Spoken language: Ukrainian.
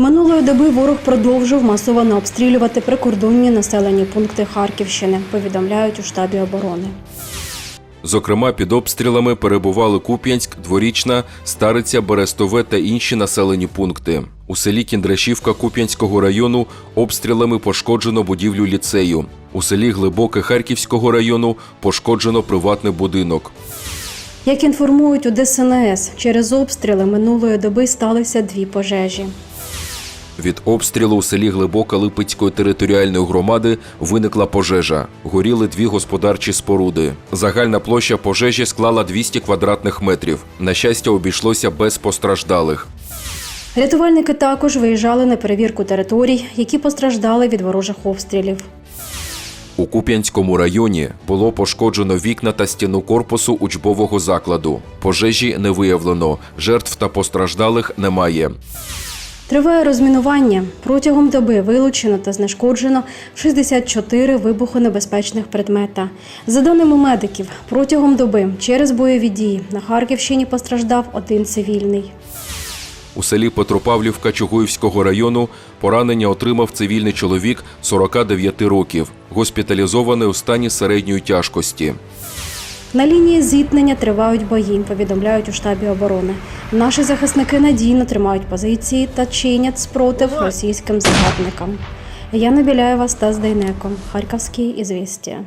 Минулої доби ворог продовжив масово обстрілювати прикордонні населені пункти Харківщини, повідомляють у штабі оборони. Зокрема, під обстрілами перебували Куп'янськ, Дворічна, Стариця, Берестове та інші населені пункти. У селі Кіндрашівка Куп'янського району обстрілами пошкоджено будівлю ліцею. У селі Глибоке Харківського району пошкоджено приватний будинок. Як інформують у ДСНС, через обстріли минулої доби сталися дві пожежі. Від обстрілу у селі Глибока Липецької територіальної громади виникла пожежа. Горіли дві господарчі споруди. Загальна площа пожежі склала 200 квадратних метрів. На щастя, обійшлося без постраждалих. Рятувальники також виїжджали на перевірку територій, які постраждали від ворожих обстрілів. У Куп'янському районі було пошкоджено вікна та стіну корпусу учбового закладу. Пожежі не виявлено, жертв та постраждалих немає. Триває розмінування. Протягом доби вилучено та знешкоджено 64 вибухонебезпечних предмета. За даними медиків, протягом доби через бойові дії на Харківщині постраждав один цивільний. У селі Петропавлівка Чугуївського району поранення отримав цивільний чоловік 49 років, госпіталізований у стані середньої тяжкості. На лінії зіткнення тривають бої, повідомляють у штабі оборони. Наші захисники надійно тримають позиції та чинять спротив російським загарбникам. Яна Біляєва, Стас Дейнеко, Харківські ізвістія.